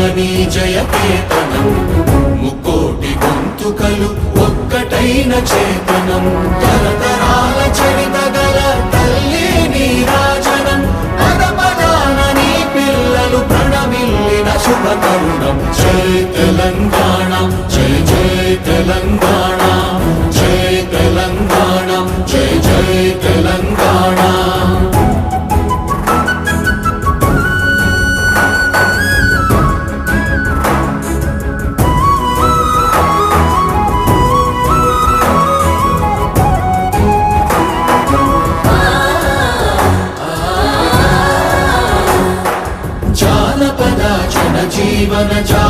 తెలంగాణ జయకేతనం ముక్కోటి గొంతుకలు ఒక్కటైన చేతనం. తరతరాల చరిత గల తల్లి నీరాజనం పద పదాన నీ పిల్లలు ప్రణమిల్లిన శుభ కరుణం జై తెలంగాణ జై జై తెలంగాణ. ಜೀವನ ಜಾ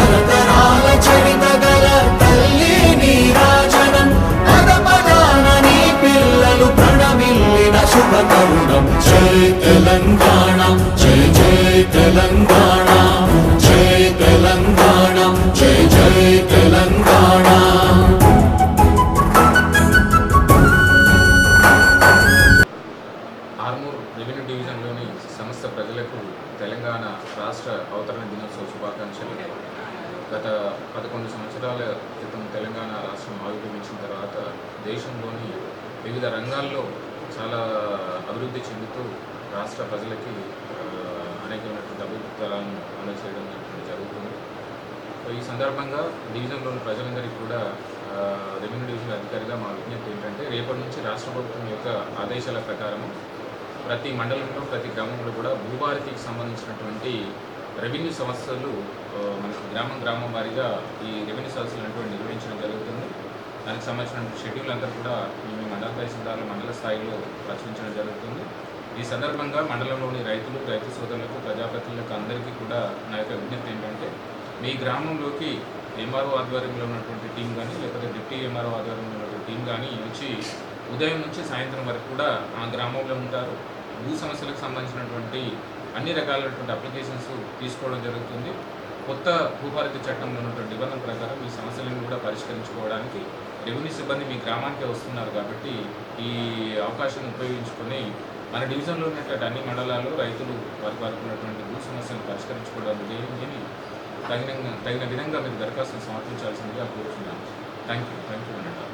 తెలంగాణ రాష్ట్ర అవతరణ దినోత్సవ శుభాకాంక్షలు. గత పదకొండు సంవత్సరాల క్రితం తెలంగాణ రాష్ట్రం ఆవిర్భవించిన తర్వాత దేశంలోని వివిధ రంగాల్లో చాలా అభివృద్ధి చెందుతూ రాష్ట్ర ప్రజలకి అనేకమైనటువంటి అభివృద్ధి అమలు చేయడం జరుగుతుంది. ఈ సందర్భంగా డివిజన్లోని ప్రజలందరికీ కూడా రెవెన్యూ డివిజన్ అధికారిగా మా విజ్ఞప్తి ఏంటంటే రేపటి నుంచి రాష్ట్ర ప్రభుత్వం యొక్క ఆదేశాల ప్రకారం ప్రతి మండలంలో ప్రతి గ్రామంలో కూడా భూభారతికి సంబంధించినటువంటి రెవెన్యూ సమస్యలు మనకి గ్రామం గ్రామం వారీగా ఈ రెవెన్యూ సమస్యలు అనేటువంటి నిర్వహించడం జరుగుతుంది. దానికి సంబంధించిన షెడ్యూల్ అంతా కూడా మేము మండల తహసీల్దార్లు మండల స్థాయిలో ప్రచురించడం జరుగుతుంది. ఈ సందర్భంగా మండలంలోని రైతులు రైతు సోదరులకు ప్రజాప్రతినిధులకు అందరికీ కూడా నా యొక్క విజ్ఞప్తి ఏంటంటే మీ గ్రామంలోకి ఎంఆర్ఓ ఆధ్వర్యంలో ఉన్నటువంటి టీం కానీ లేకపోతే డిప్టీ ఎంఆర్ఓ ఆధ్వర్యంలో ఉన్నటువంటి టీం కానీ వచ్చి ఉదయం నుంచి సాయంత్రం వరకు కూడా ఆ గ్రామంలో ఉంటారు. భూ సమస్యలకు సంబంధించినటువంటి అన్ని రకాలైనటువంటి అప్లికేషన్స్ తీసుకోవడం జరుగుతుంది. కొత్త భూభారతి చట్టంలో ఉన్నటువంటి నిబంధన ప్రకారం ఈ సమస్యలను కూడా పరిష్కరించుకోవడానికి రెవెన్యూ సిబ్బంది మీ గ్రామానికే వస్తున్నారు కాబట్టి ఈ అవకాశం ఉపయోగించుకొని మన డివిజన్లో ఉన్నటువంటి అన్ని మండలాల్లో రైతులు వారి వారికి ఉన్నటువంటి భూ సమస్యలను పరిష్కరించుకోవడానికి జరిగింది తగిన తగిన విధంగా మీరు దరఖాస్తు సమర్పించాల్సిందిగా కోరుతున్నాను థ్యాంక్ యూ థ్యాంక్ యూ